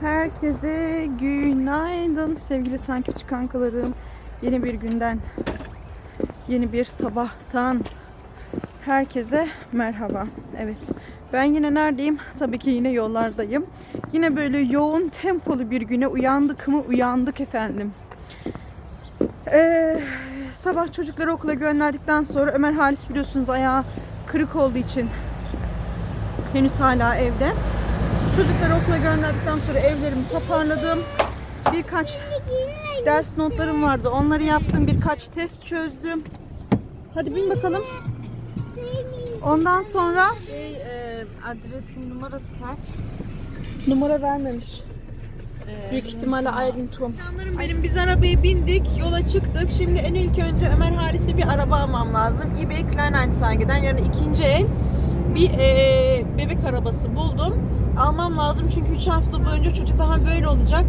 Herkese günaydın sevgili takipçi kankalarım. Yeni bir günden, yeni bir sabahtan herkese merhaba. Evet, ben yine neredeyim? Tabii ki yine yollardayım. Yine böyle yoğun tempolu bir güne uyandık mı? Uyandık efendim. Ee, sabah çocukları okula gönderdikten sonra Ömer Halis biliyorsunuz ayağı kırık olduğu için henüz hala evde. Çocukları okula gönderdikten sonra evlerimi toparladım. Birkaç ders notlarım vardı. Onları yaptım. Birkaç test çözdüm. Hadi bin bakalım. Ondan sonra Şey, e, adresin numarası kaç? numara vermemiş. E, Büyük ihtimalle Aydın Tum. Canlarım benim biz arabaya bindik, yola çıktık. Şimdi en ilk önce Ömer Halis'e bir araba almam lazım. eBay Kleinanzeigen'den yani ikinci el bir eee, bebek arabası buldum. Almam lazım çünkü 3 hafta boyunca çocuk daha böyle olacak.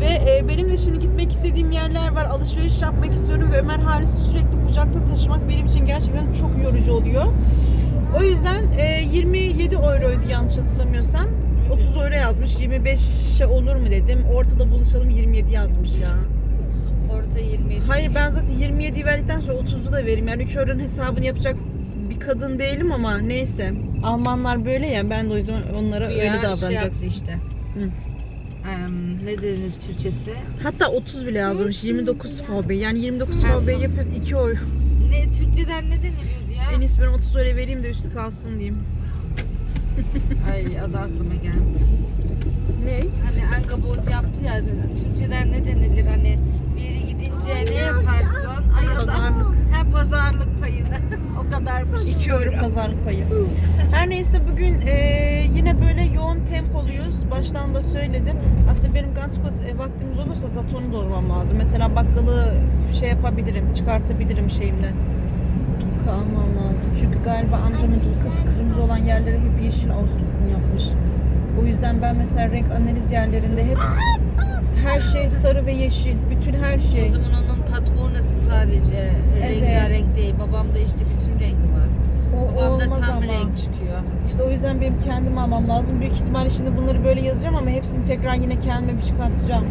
Ve eee, benim de şimdi gitmek istediğim yerler var. Alışveriş yapmak istiyorum ve Ömer Halis'i sürekli kucakta taşımak benim için gerçekten çok yorucu oluyor. O yüzden eee, 27 euroydu yanlış hatırlamıyorsam. 30 euro yazmış. 25'e olur mu dedim. Ortada buluşalım 27 yazmış ya. Orta 27. Hayır ben zaten 27'yi verdikten sonra 30'u da vereyim. Yani 3 euronun hesabını yapacak kadın değilim ama neyse. Almanlar böyle ya ben de o yüzden onlara Ya, öyle şey yaptı davranacaksın. işte. Hı. Em, ne denir Türkçesi? Hatta 30 bile yazmış. 29 FB. Yani 29 FB yapıyoruz 2 euro. Ne Türkçeden ne deniliyordu ya? En iyisi ben 30 euro vereyim de üstü kalsın diyeyim. Ay adı aklıma geldi. Ne? Hani Ankabot yaptı ya Türkçeden ne denilir hani bir yere gidince ne yaparsın? Ay adı- Pazarlık. Ha pazarlık payını. o kadarmış. 2 euro pazarlık payı. Her neyse bugün e, yine böyle yoğun tempoluyuz. Baştan da söyledim. Aslında benim Ganskot e, vaktimiz olursa Zaton'u doğurmam lazım. Mesela bakkalı şey yapabilirim, çıkartabilirim şeyimden. Tulka almam lazım. Çünkü galiba amcamın tulkası kırmızı olan yerleri hep yeşil Ağustos yapmış. O yüzden ben mesela renk analiz yerlerinde hep her şey sarı ve yeşil. Bütün her O şey. zaman onun patronası sadece Evet. rengarenk değil. Babamda işte bütün renk var. O, o Babamda olmaz tam ama. renk çıkıyor. İşte o yüzden benim kendim almam lazım. Büyük ihtimalle şimdi bunları böyle yazacağım ama hepsini tekrar yine kendime bir çıkartacağım.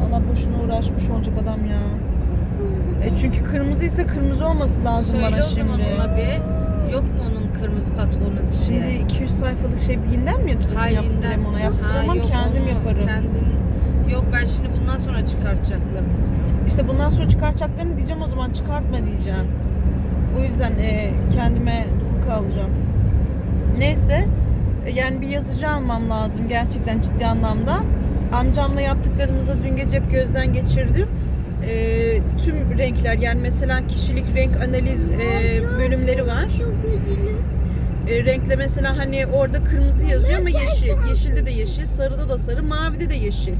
Valla boşuna uğraşmış olacak adam ya. E çünkü kırmızı ise kırmızı olması lazım Söyle bana o zaman şimdi. ona bir. Yok mu onun kırmızı patronası Şimdi diye? 200 sayfalık şey binden mi yaptırayım, yaptırayım ona? Yaptıramam Ha, yok, kendim onu yaparım. Kendin... Yok ben şimdi bundan sonra çıkartacaklarım. İşte bundan sonra çıkartacaklarını diyeceğim o zaman çıkartma diyeceğim. O yüzden e, kendime alacağım. Neyse e, yani bir yazıcı almam lazım gerçekten ciddi anlamda. Amcamla yaptıklarımızı dün gece hep gözden geçirdim. E, tüm renkler yani mesela kişilik renk analiz e, bölümleri var. E, renkle mesela hani orada kırmızı yazıyor ama yeşil. Yeşilde de yeşil, sarıda da sarı, mavide de yeşil.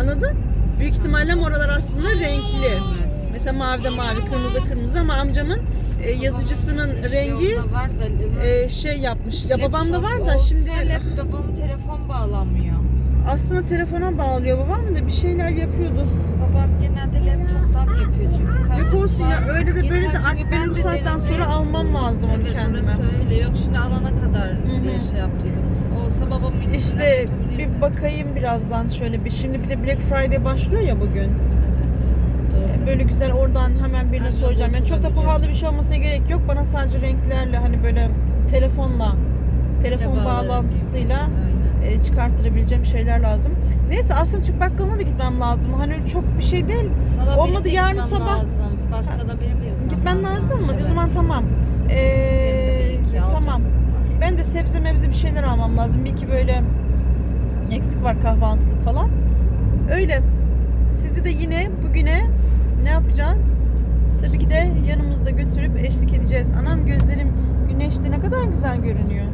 Anladın? Büyük ihtimalle oralar aslında renkli. Mesela mavide mavi, kırmızı kırmızı ama amcamın e, yazıcısının rengi var da, e, şey yapmış. Ya babamda var da şimdi olsa lap- babamın telefon bağlanmıyor. aslında telefona bağlıyor babam da bir şeyler yapıyordu. Babam genelde laptoptan yapıyor çünkü Yok kablosu olsun var. ya öyle de böyle Geçen de artık ben benim bu de saatten denedim. sonra almam lazım onu Evet, kendime. orası öyle. Yok şimdi alana kadar diye şey yaptıydım. Olsa babamın İşte bir bakayım birazdan şöyle bir şimdi bir de Black Friday başlıyor ya bugün. Böyle güzel oradan hemen birine soracağım. Yani çok da pahalı bir şey olmasına gerek yok. Bana sadece renklerle hani böyle telefonla telefon bağlantısıyla e, çıkarttırabileceğim şeyler lazım. Neyse aslında Türk bakkalına da gitmem lazım. Hani çok bir şey değil. Valla Olmadı, benim de yarın gitmem sabah- Lazım. Bakkala benim de gitmem Gitmen lazım mı? Evet. O zaman tamam. Ee, Benim de bir iki tamam. Ben de sebze mebze bir şeyler almam lazım. Bir iki böyle eksik var kahvaltılık falan. Öyle. Sizi de yine bugüne ne yapacağız? Tabii ki de yanımızda götürüp eşlik edeceğiz. Anam gözlerim güneşte ne kadar güzel görünüyor.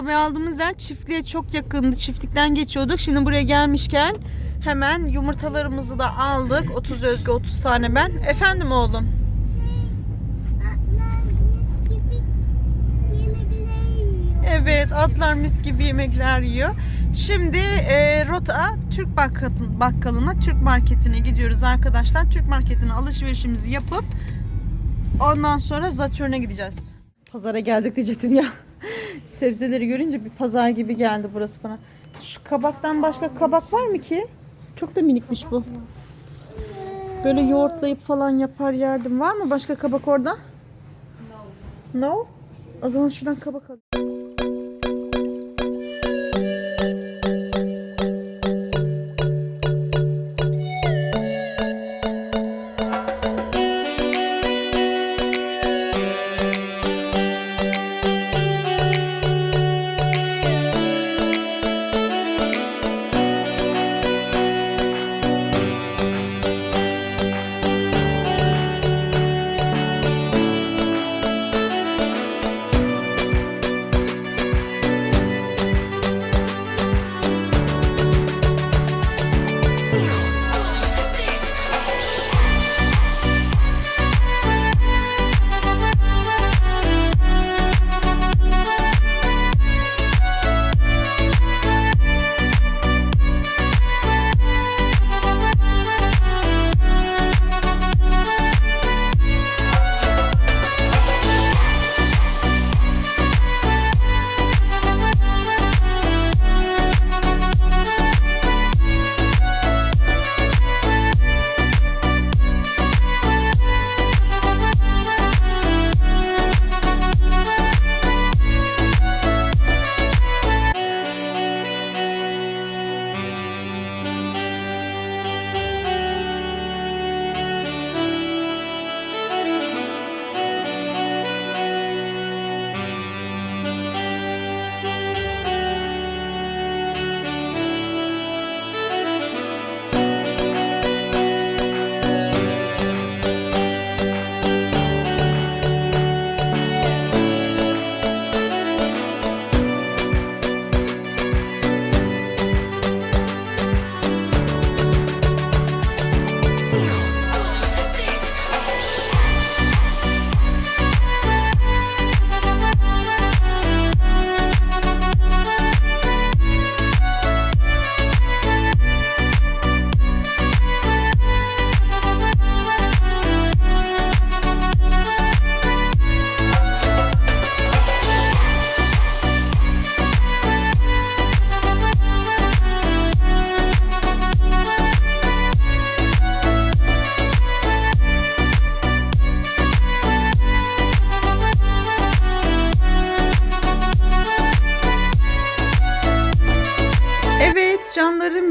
Arabayı aldığımız yer çiftliğe çok yakındı. Çiftlikten geçiyorduk. Şimdi buraya gelmişken hemen yumurtalarımızı da aldık. 30 Özge, 30 tane ben. Efendim oğlum? Evet, atlar mis gibi yemekler yiyor. Şimdi e, rota Türk bakkal- bakkalına, Türk marketine gidiyoruz arkadaşlar. Türk marketine alışverişimizi yapıp ondan sonra Zatürn'e gideceğiz. Pazara geldik diyecektim ya. Sebzeleri görünce bir pazar gibi geldi burası bana. Şu kabaktan başka kabak var mı ki? Çok da minikmiş bu. Böyle yoğurtlayıp falan yapar yerdim. Var mı başka kabak orada? No. O zaman şuradan kabak al.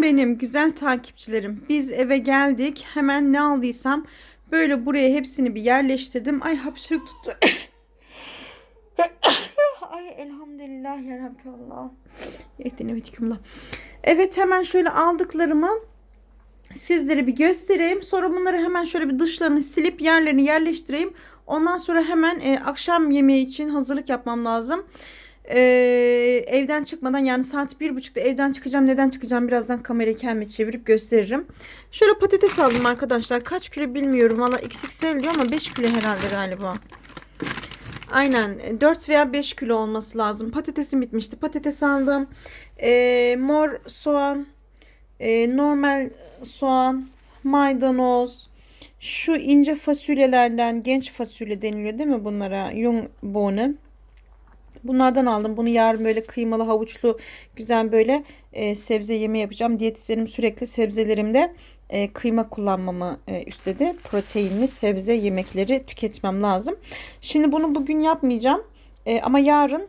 Benim, güzel takipçilerim. Biz eve geldik. Hemen ne aldıysam böyle buraya hepsini bir yerleştirdim. Ay hapşırık tuttu. Ay elhamdülillah ya Rabbi Yehdine. Evet hemen şöyle aldıklarımı sizlere bir göstereyim. Sonra bunları hemen şöyle bir dışlarını silip yerlerini yerleştireyim. Ondan sonra hemen e, akşam yemeği için hazırlık yapmam lazım. E, evden çıkmadan yani saat bir buçukta evden çıkacağım. Neden çıkacağım birazdan kamerayı kendime çevirip gösteririm. Şöyle patates aldım arkadaşlar. Kaç kilo bilmiyorum. Valla XXL diyor ama 5 kilo herhalde galiba. Aynen 4 veya 5 kilo olması lazım. Patatesim bitmişti. Patates aldım. E, mor soğan, e, normal soğan, maydanoz, şu ince fasulyelerden genç fasulye deniliyor değil mi bunlara? Yung bohne. Bunlardan aldım. Bunu yarın böyle kıymalı havuçlu güzel böyle e, sebze yeme yapacağım. Diyetisyenim sürekli sebzelerimde e, kıyma kullanmamı e, istedi. Proteinli sebze yemekleri tüketmem lazım. Şimdi bunu bugün yapmayacağım. E, ama yarın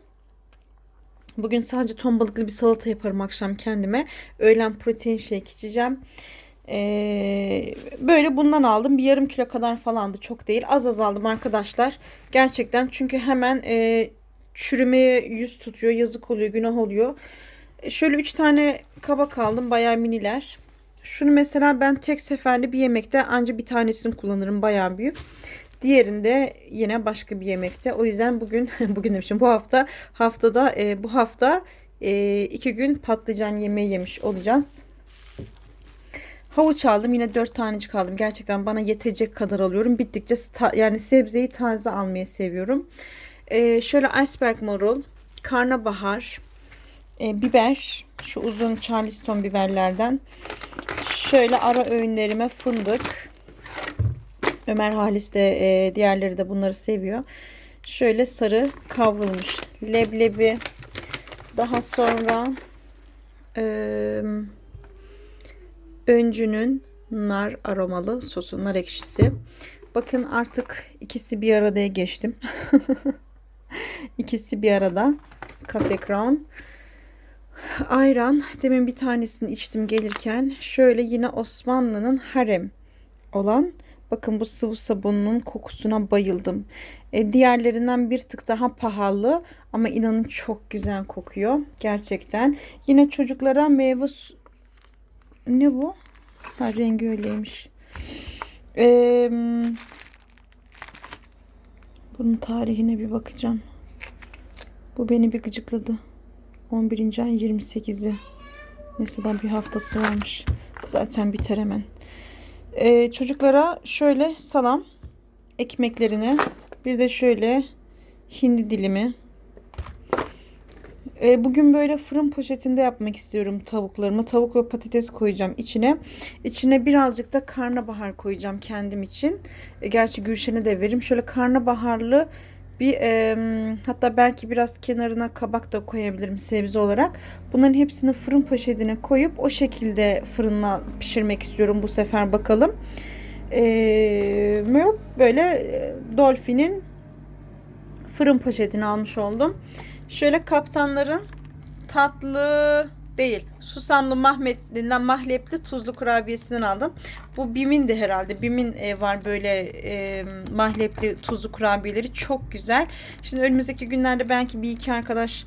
Bugün sadece ton balıklı bir salata yaparım akşam kendime. Öğlen protein shake içeceğim. Ee, böyle bundan aldım. Bir yarım kilo kadar falandı. Çok değil. Az az aldım arkadaşlar. Gerçekten çünkü hemen e, çürümeye yüz tutuyor. Yazık oluyor. Günah oluyor. E, şöyle 3 tane kabak aldım. Bayağı miniler. Şunu mesela ben tek seferde bir yemekte anca bir tanesini kullanırım. Bayağı büyük. Diğerinde yine başka bir yemekte. O yüzden bugün bugün demişim bu hafta haftada e, bu hafta e, iki gün patlıcan yemeği yemiş olacağız. Havuç aldım. Yine dört tanecik aldım. Gerçekten bana yetecek kadar alıyorum. Bittikçe yani sebzeyi taze almayı seviyorum. Ee, şöyle iceberg marul, karnabahar, e, biber, şu uzun charleston biberlerden. Şöyle ara öğünlerime fındık. Ömer Halis de e, diğerleri de bunları seviyor. Şöyle sarı kavrulmuş leblebi. Daha sonra eee öncünün nar aromalı sosu, nar ekşisi. Bakın artık ikisi bir aradaya geçtim. ikisi bir arada. Cafe Crown. Ayran. Demin bir tanesini içtim gelirken. Şöyle yine Osmanlı'nın harem olan. Bakın bu sıvı sabunun kokusuna bayıldım. E, diğerlerinden bir tık daha pahalı ama inanın çok güzel kokuyor. Gerçekten. Yine çocuklara meyve su- ne bu? Ha rengi öyleymiş. Ee, bunun tarihine bir bakacağım. Bu beni bir gıcıkladı. 11. ay 28'i. Mesela bir haftası varmış. Zaten biter hemen. Ee, çocuklara şöyle salam ekmeklerini bir de şöyle hindi dilimi e, bugün böyle fırın poşetinde yapmak istiyorum tavuklarımı. Tavuk ve patates koyacağım içine. İçine birazcık da karnabahar koyacağım kendim için. E, gerçi Gülşen'e de veririm. Şöyle karnabaharlı bir e, hatta belki biraz kenarına kabak da koyabilirim sebze olarak. Bunların hepsini fırın poşetine koyup o şekilde fırına pişirmek istiyorum bu sefer bakalım. E, böyle e, Dolphin'in fırın poşetini almış oldum. Şöyle kaptanların tatlı değil. Susamlı mahmetlinden mahlepli tuzlu kurabiyesinden aldım. Bu Bim'in de herhalde. Bim'in e, var böyle e, mahlepli tuzlu kurabiyeleri. Çok güzel. Şimdi önümüzdeki günlerde belki bir iki arkadaş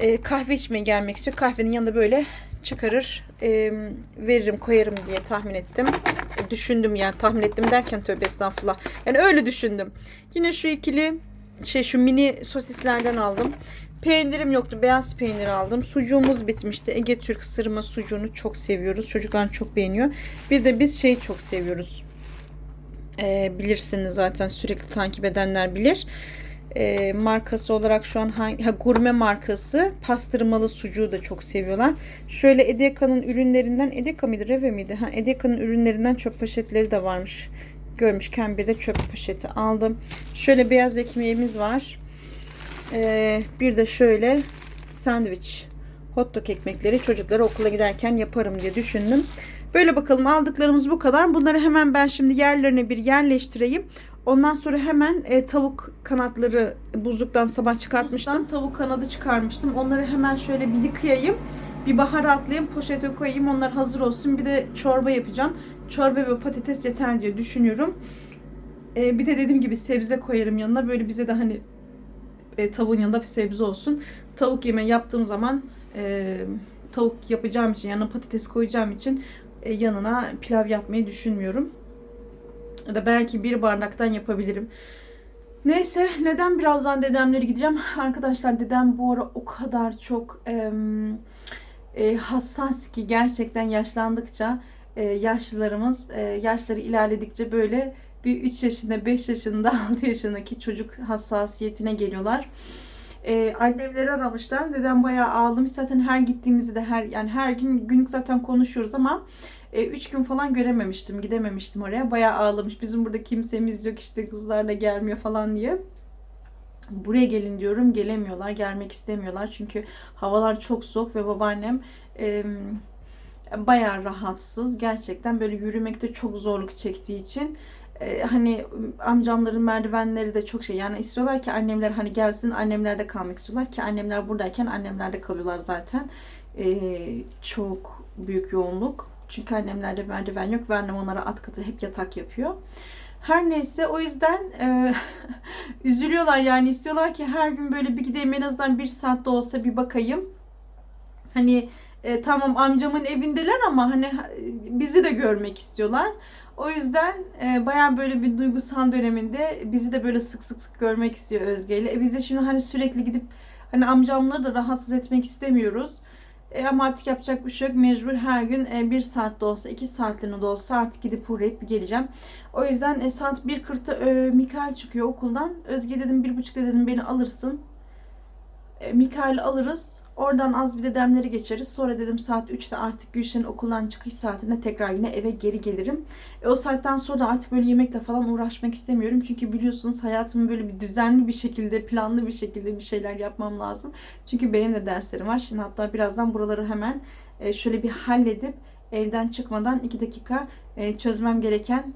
e, kahve içmeye gelmek istiyor. Kahvenin yanında böyle çıkarır e, veririm koyarım diye tahmin ettim. E, düşündüm yani tahmin ettim derken tövbe estağfurullah. Yani öyle düşündüm. Yine şu ikili şey şu mini sosislerden aldım. Peynirim yoktu. Beyaz peynir aldım. Sucuğumuz bitmişti. Ege Türk sırma sucuğunu çok seviyoruz. Çocuklar çok beğeniyor. Bir de biz şeyi çok seviyoruz. Ee, bilirsiniz zaten sürekli takip edenler bilir. Ee, markası olarak şu an hangi ha, gurme markası pastırmalı sucuğu da çok seviyorlar. Şöyle Edeka'nın ürünlerinden Edeka mıydı Reve miydi? Ha, Edeka'nın ürünlerinden çöp poşetleri de varmış görmüşken bir de çöp poşeti aldım. Şöyle beyaz ekmeğimiz var. Ee, bir de şöyle sandviç hot dog ekmekleri çocuklara okula giderken yaparım diye düşündüm. Böyle bakalım aldıklarımız bu kadar. Bunları hemen ben şimdi yerlerine bir yerleştireyim. Ondan sonra hemen e, tavuk kanatları buzluktan sabah çıkartmıştım. Buzluktan tavuk kanadı çıkarmıştım. Onları hemen şöyle bir yıkayayım. Bir baharatlayayım, poşete koyayım. Onlar hazır olsun. Bir de çorba yapacağım. Çorba ve patates yeter diye düşünüyorum. E, bir de dediğim gibi sebze koyarım yanına. Böyle bize de hani e, tavuğun yanında bir sebze olsun. Tavuk yemeği yaptığım zaman e, tavuk yapacağım için yanına patates koyacağım için e, yanına pilav yapmayı düşünmüyorum. Ya da belki bir bardaktan yapabilirim. Neyse neden birazdan dedemlere gideceğim? Arkadaşlar dedem bu ara o kadar çok e, e, hassas ki gerçekten yaşlandıkça e, yaşlılarımız e, yaşları ilerledikçe böyle bir 3 yaşında, 5 yaşında, 6 yaşındaki çocuk hassasiyetine geliyorlar. Ee, annemleri aramışlar. Dedem bayağı ağlamış. Zaten her gittiğimizde de her yani her gün günlük zaten konuşuyoruz ama 3 gün falan görememiştim. Gidememiştim oraya. Bayağı ağlamış. Bizim burada kimsemiz yok işte kızlar da gelmiyor falan diye. Buraya gelin diyorum. Gelemiyorlar. Gelmek istemiyorlar. Çünkü havalar çok soğuk ve babaannem e, bayağı rahatsız. Gerçekten böyle yürümekte çok zorluk çektiği için e, hani amcamların merdivenleri de çok şey yani istiyorlar ki annemler hani gelsin annemlerde kalmak istiyorlar ki annemler buradayken annemlerde kalıyorlar zaten E, çok büyük yoğunluk çünkü annemlerde merdiven yok ve annem onlara at katı hep yatak yapıyor. Her neyse o yüzden e, üzülüyorlar yani istiyorlar ki her gün böyle bir gideyim en azından bir saatte olsa bir bakayım. Hani e, tamam amcamın evindeler ama hani bizi de görmek istiyorlar. O yüzden e, bayağı böyle bir duygusal döneminde bizi de böyle sık sık sık görmek istiyor Özge ile. E, biz de şimdi hani sürekli gidip hani amcamları da rahatsız etmek istemiyoruz. E, ama artık yapacak bir şey yok. Mecbur her gün e, bir saat de olsa, iki saatliğine de olsa artık gidip uğrayıp geleceğim. O yüzden e, saat 1.40'da e, Mikael çıkıyor okuldan. Özge dedim bir buçukta dedim beni alırsın. E, Mikael'i alırız. Oradan az bir de demleri geçeriz. Sonra dedim saat 3'te artık Gülşen'in okuldan çıkış saatinde tekrar yine eve geri gelirim. E, o saatten sonra da artık böyle yemekle falan uğraşmak istemiyorum. Çünkü biliyorsunuz hayatımı böyle bir düzenli bir şekilde, planlı bir şekilde bir şeyler yapmam lazım. Çünkü benim de derslerim var. Şimdi hatta birazdan buraları hemen e, şöyle bir halledip evden çıkmadan 2 dakika e, çözmem gereken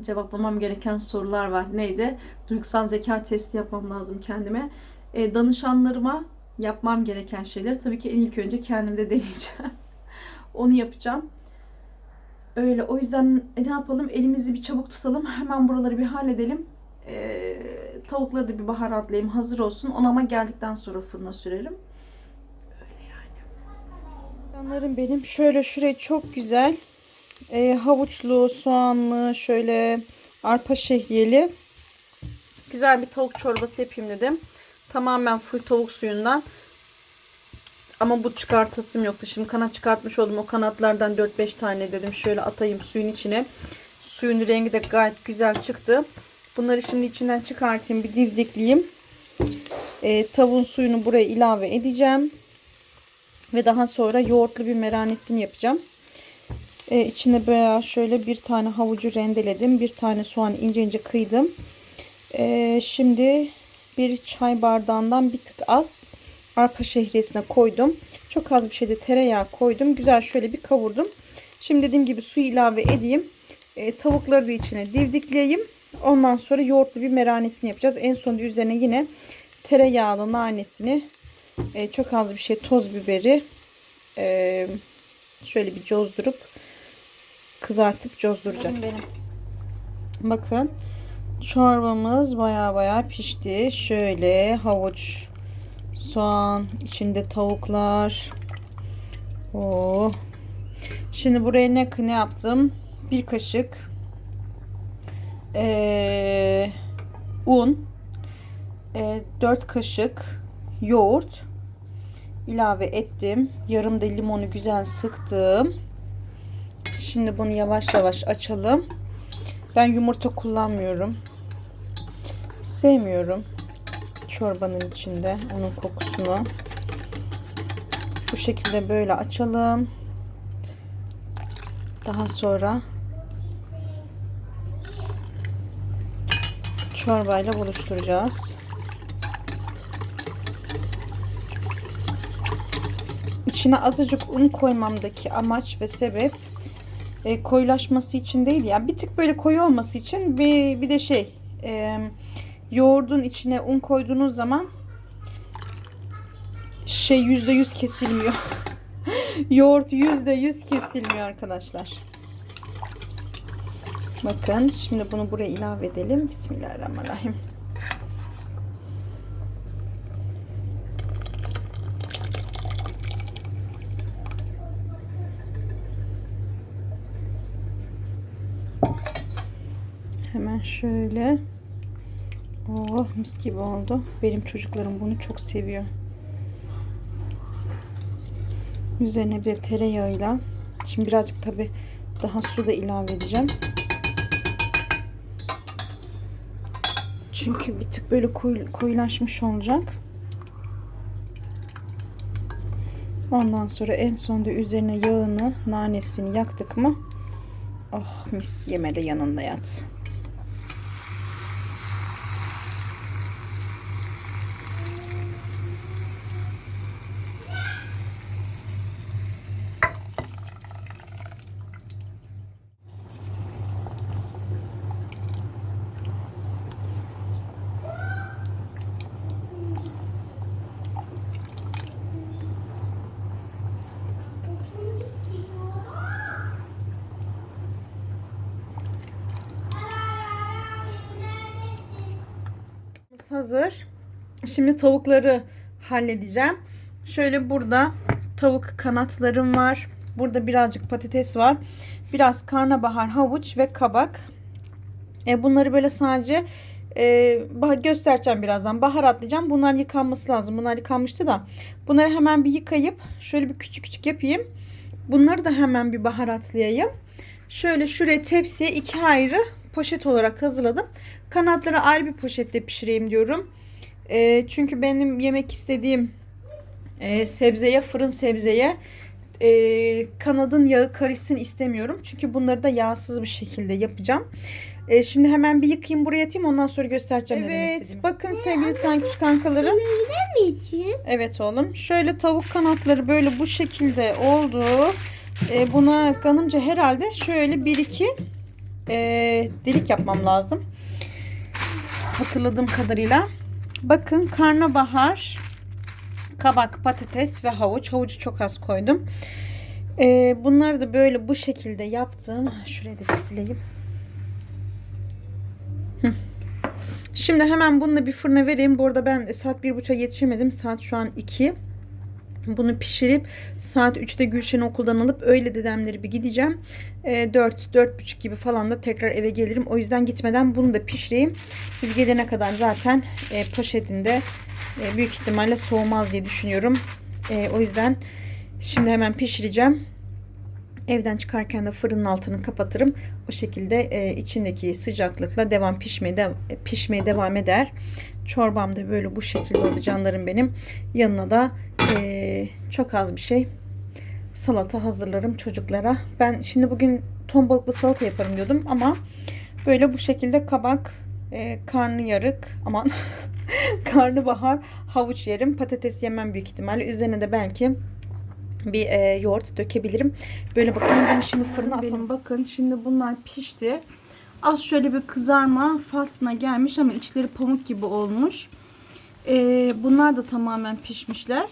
cevaplamam gereken sorular var. Neydi? Duygusal zeka testi yapmam lazım kendime. E, danışanlarıma yapmam gereken şeyleri tabii ki en ilk önce kendimde deneyeceğim. Onu yapacağım. Öyle o yüzden e, ne yapalım? Elimizi bir çabuk tutalım. Hemen buraları bir halledelim. E, tavukları da bir baharatlayayım. Hazır olsun. Onu ama geldikten sonra fırına sürerim. Canlarım benim. Şöyle şurayı çok güzel e, havuçlu, soğanlı, şöyle arpa şehriyeli güzel bir tavuk çorbası yapayım dedim. Tamamen full tavuk suyundan. Ama bu çıkartasım yoktu. Şimdi kanat çıkartmış oldum. O kanatlardan 4-5 tane dedim. Şöyle atayım suyun içine. Suyun rengi de gayet güzel çıktı. Bunları şimdi içinden çıkartayım. Bir divdikleyeyim. E, tavuğun suyunu buraya ilave edeceğim. Ve daha sonra yoğurtlu bir meranesini yapacağım. E, içine böyle şöyle bir tane havucu rendeledim. Bir tane soğan ince ince kıydım. E, şimdi bir çay bardağından bir tık az arpa şehriyesine koydum. Çok az bir şey de tereyağı koydum. Güzel şöyle bir kavurdum. Şimdi dediğim gibi su ilave edeyim. E, tavukları da içine divdikleyeyim. Ondan sonra yoğurtlu bir meranesini yapacağız. En sonunda üzerine yine tereyağlı nanesini e, çok az bir şey toz biberi e, şöyle bir cozdurup kızartıp cozduracağız. Bakın çorbamız baya baya pişti. Şöyle havuç, soğan, içinde tavuklar. Oo. Şimdi buraya ne ne yaptım? Bir kaşık ee, un, e, 4 kaşık yoğurt ilave ettim. Yarım da limonu güzel sıktım. Şimdi bunu yavaş yavaş açalım. Ben yumurta kullanmıyorum. Sevmiyorum. Çorbanın içinde onun kokusunu. Bu şekilde böyle açalım. Daha sonra çorbayla buluşturacağız. İçine azıcık un koymamdaki amaç ve sebep e, koyulaşması için değil ya bir tık böyle koyu olması için bir, bir de şey e, yoğurdun içine un koyduğunuz zaman şey yüzde yüz kesilmiyor. Yoğurt yüzde yüz kesilmiyor arkadaşlar. Bakın şimdi bunu buraya ilave edelim. Bismillahirrahmanirrahim Hemen şöyle. Oh mis gibi oldu. Benim çocuklarım bunu çok seviyor. Üzerine bir tereyağıyla. Şimdi birazcık tabi daha su da ilave edeceğim. Çünkü bir tık böyle koyu, koyulaşmış olacak. Ondan sonra en sonunda üzerine yağını, nanesini yaktık mı? Oh mis yeme de yanında yat. hazır. Şimdi tavukları halledeceğim. Şöyle burada tavuk kanatlarım var. Burada birazcık patates var. biraz karnabahar, havuç ve kabak. E, bunları böyle sadece e, göstereceğim birazdan. Baharatlayacağım. Bunlar yıkanması lazım. Bunlar yıkanmıştı da. Bunları hemen bir yıkayıp şöyle bir küçük küçük yapayım. Bunları da hemen bir baharatlayayım. Şöyle şuraya tepsiye iki ayrı poşet olarak hazırladım. Kanatları ayrı bir poşette pişireyim diyorum. E, çünkü benim yemek istediğim e, sebzeye, fırın sebzeye e, kanadın yağı karışsın istemiyorum. Çünkü bunları da yağsız bir şekilde yapacağım. E, şimdi hemen bir yıkayayım buraya atayım ondan sonra göstereceğim Evet, bakın sevgili küçük kankalarım. Evet oğlum. Şöyle tavuk kanatları böyle bu şekilde oldu. E, buna kanımca herhalde şöyle bir iki e, delik yapmam lazım. Hatırladığım kadarıyla. Bakın karnabahar, kabak, patates ve havuç. Havucu çok az koydum. E, bunları da böyle bu şekilde yaptım. Şurayı da bir sileyim. Şimdi hemen bunu da bir fırına vereyim. Bu arada ben saat bir buçuğa yetişemedim. Saat şu an 2. Bunu pişirip saat 3'te Gülşen'i okuldan alıp öyle dedemleri bir gideceğim. E, 4 4.30 gibi falan da tekrar eve gelirim. O yüzden gitmeden bunu da pişireyim. Biz gelene kadar zaten e, poşetinde e, büyük ihtimalle soğumaz diye düşünüyorum. E, o yüzden şimdi hemen pişireceğim. Evden çıkarken de fırının altını kapatırım. O şekilde e, içindeki sıcaklıkla devam pişmeye de, pişmeye devam eder. Çorbam da böyle bu şekilde oldu canlarım benim. Yanına da e, çok az bir şey salata hazırlarım çocuklara. Ben şimdi bugün ton balıklı salata yaparım diyordum ama böyle bu şekilde kabak, e, karnıyarık, aman karnabahar, havuç yerim. Patates yemem büyük ihtimalle. Üzerine de belki bir e, yoğurt dökebilirim. Böyle bakalım bunu şimdi fırına atalım. Bakın şimdi bunlar pişti. Az şöyle bir kızarma faslına gelmiş ama içleri pamuk gibi olmuş. E, bunlar da tamamen pişmişler.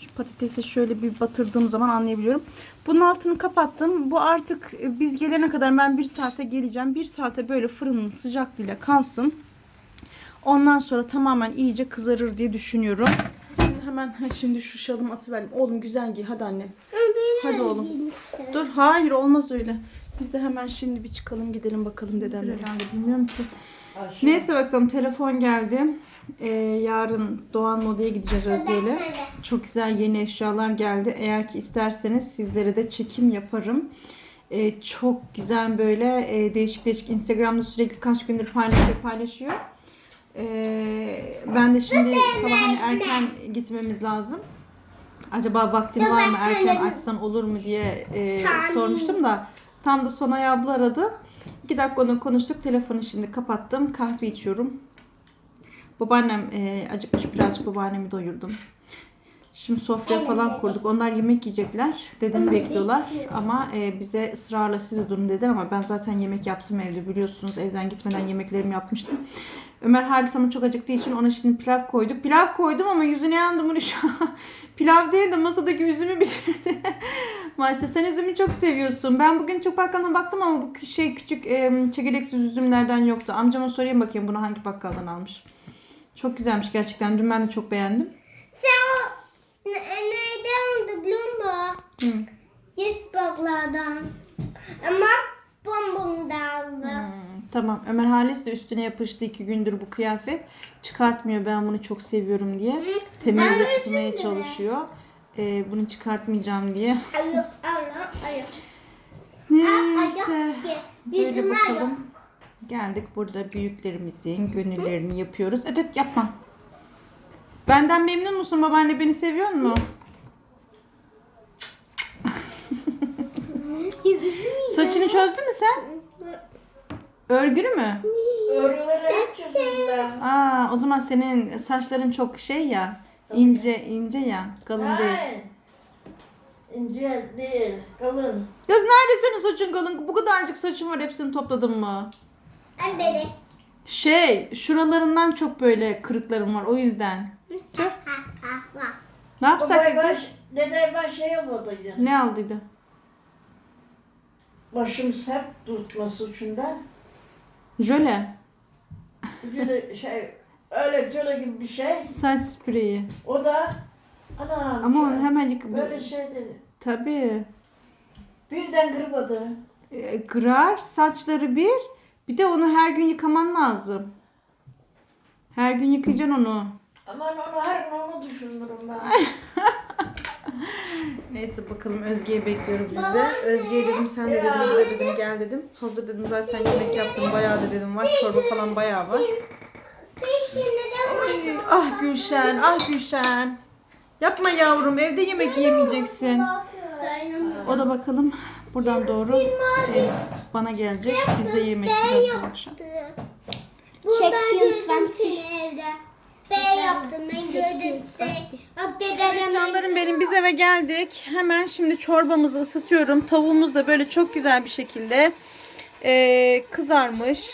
Şu patatesi şöyle bir batırdığım zaman anlayabiliyorum. Bunun altını kapattım. Bu artık e, biz gelene kadar ben bir saate geleceğim. Bir saate böyle fırının sıcaklığıyla kalsın. Ondan sonra tamamen iyice kızarır diye düşünüyorum. Hemen ha, şimdi şu şalımı atıverelim. Oğlum güzel giy hadi annem. Hadi oğlum. Dur hayır olmaz öyle. Biz de hemen şimdi bir çıkalım gidelim bakalım dedemlere. Bilmiyorum ki. Neyse bakalım telefon geldi. Ee, yarın Doğan Moda'ya gideceğiz Özge ile. Çok güzel yeni eşyalar geldi. Eğer ki isterseniz sizlere de çekim yaparım. Ee, çok güzel böyle e, değişik değişik Instagram'da sürekli kaç gündür paylaşıyor paylaşıyor. Ee, ben de şimdi sabah hani erken gitmemiz lazım. Acaba vaktin var mı erken açsan olur mu diye e, sormuştum da tam da Sonay abla aradı. İki dakika onunla konuştuk. Telefonu şimdi kapattım. Kahve içiyorum. Babaannem e, acıkmış birazcık babaannemi doyurdum. Şimdi sofraya falan kurduk. Onlar yemek yiyecekler. Dedemi bekliyorlar. Ama e, bize ısrarla size durun dediler ama ben zaten yemek yaptım evde biliyorsunuz. Evden gitmeden yemeklerimi yapmıştım. Ömer Halis ama çok acıktığı için ona şimdi pilav koyduk. Pilav koydum ama yüzüne yandım bunu şu an. pilav değil de masadaki üzümü bitirdi. Maalesef sen üzümü çok seviyorsun. Ben bugün çok bakkalına baktım ama bu şey küçük e, çekirdeksiz üzümlerden yoktu. Amcama sorayım bakayım bunu hangi bakkaldan almış. Çok güzelmiş gerçekten. Dün ben de çok beğendim. Sen o ne- neyden oldu biliyor musun? Yüz baklardan. Ama tamam. Ömer Halis de üstüne yapıştı iki gündür bu kıyafet. Çıkartmıyor ben bunu çok seviyorum diye. Temizle tutmaya çalışıyor. Ee, bunu çıkartmayacağım diye. Neyse. Böyle bakalım. Geldik burada büyüklerimizin gönüllerini yapıyoruz. Evet yapma. Benden memnun musun babaanne? Beni seviyor mu? Saçını çözdün mü sen? Örgülü mü? Örüleri hep çözüldü. Aa, o zaman senin saçların çok şey ya. ince ince ya. Kalın değil. Hayır. İnce değil, kalın. Kız nerede senin saçın kalın? Bu kadarcık saçın var hepsini topladın mı? Ben bebek. Şey, şuralarından çok böyle kırıklarım var o yüzden. Ha. Ne yapsak Babay ki baş, kız? dede baş şey yapmadıydı. Ne aldıydı? Başım sert tutması içinden. Jöle. Jöle şey, öyle jöle gibi bir şey. Saç spreyi. O da ana Ama onu hemen yık... böyle şey dedi. Tabii. Birden kırmadı. e, kırar. Saçları bir. Bir de onu her gün yıkaman lazım. Her gün yıkayacaksın onu. Aman onu her gün onu düşünürüm ben. Neyse bakalım Özge'yi bekliyoruz biz de. Özge'ye dedim sen de dedim bize dedim gel dedim. Hazır dedim zaten yemek yaptım bayağı da dedim var. Çorba falan bayağı var. Sesini de Ay, ah Gülşen ah Gülşen. Yapma yavrum evde yemek yemeyeceksin. O da bakalım buradan doğru e, bana gelecek. Biz de yemek yiyeceğiz bu akşam. Gördüm seni evde. Ben yaptım ben gördüm seni. Bak dedem Canlarım benim biz eve geldik. Hemen şimdi çorbamızı ısıtıyorum. Tavuğumuz da böyle çok güzel bir şekilde e, kızarmış.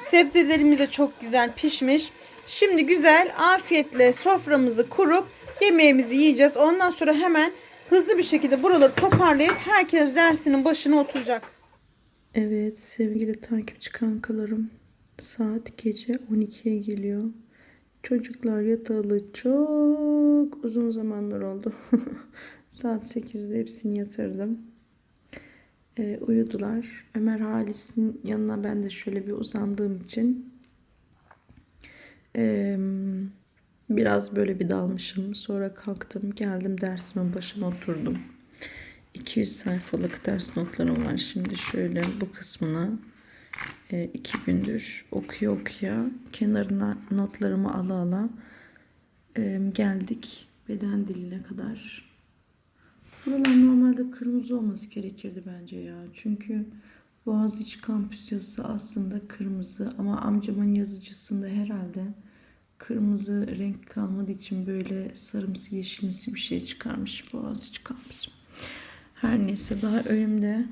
Sebzelerimiz de çok güzel pişmiş. Şimdi güzel afiyetle soframızı kurup yemeğimizi yiyeceğiz. Ondan sonra hemen hızlı bir şekilde buraları toparlayıp herkes dersinin başına oturacak. Evet sevgili takipçi kankalarım. Saat gece 12'ye geliyor. Çocuklar yatalı çok uzun zamanlar oldu. Saat 8'de hepsini yatırdım. Ee, uyudular. Ömer Halis'in yanına ben de şöyle bir uzandığım için ee, biraz böyle bir dalmışım. Sonra kalktım geldim dersimin başına oturdum. 200 sayfalık ders notlarım var. Şimdi şöyle bu kısmına e, iki gündür okuya okuya kenarına notlarımı ala ala e, geldik beden diline kadar. Buralar normalde kırmızı olması gerekirdi bence ya. Çünkü Boğaziçi kampüs yazısı aslında kırmızı ama amcamın yazıcısında herhalde kırmızı renk kalmadığı için böyle sarımsı yeşilimsi bir şey çıkarmış Boğaziçi kampüsü. Her neyse daha önümde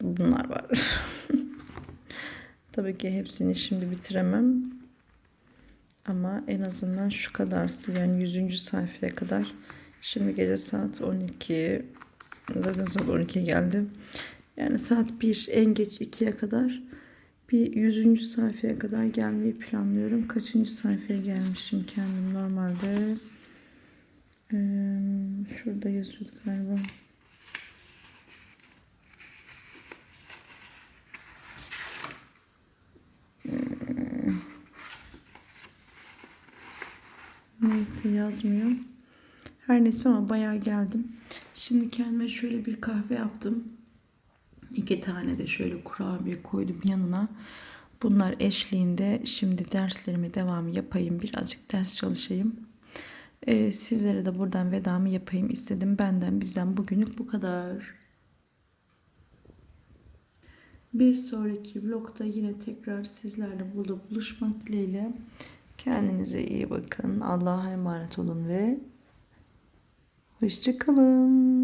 bunlar var. Tabii ki hepsini şimdi bitiremem. Ama en azından şu kadarsı yani 100. sayfaya kadar. Şimdi gece saat 12. Zaten saat 12 geldi. Yani saat 1 en geç 2'ye kadar bir 100. sayfaya kadar gelmeyi planlıyorum. Kaçıncı sayfaya gelmişim kendim normalde. Ee, şurada yazıyordu galiba. Neyse yazmıyor. Her neyse ama bayağı geldim. Şimdi kendime şöyle bir kahve yaptım. İki tane de şöyle kurabiye koydum yanına. Bunlar eşliğinde şimdi derslerime devam yapayım. Birazcık ders çalışayım. Ee, sizlere de buradan vedamı yapayım istedim. Benden bizden bugünlük bu kadar. Bir sonraki vlogda yine tekrar sizlerle burada buluşmak dileğiyle. Kendinize iyi bakın. Allah'a emanet olun ve hoşçakalın.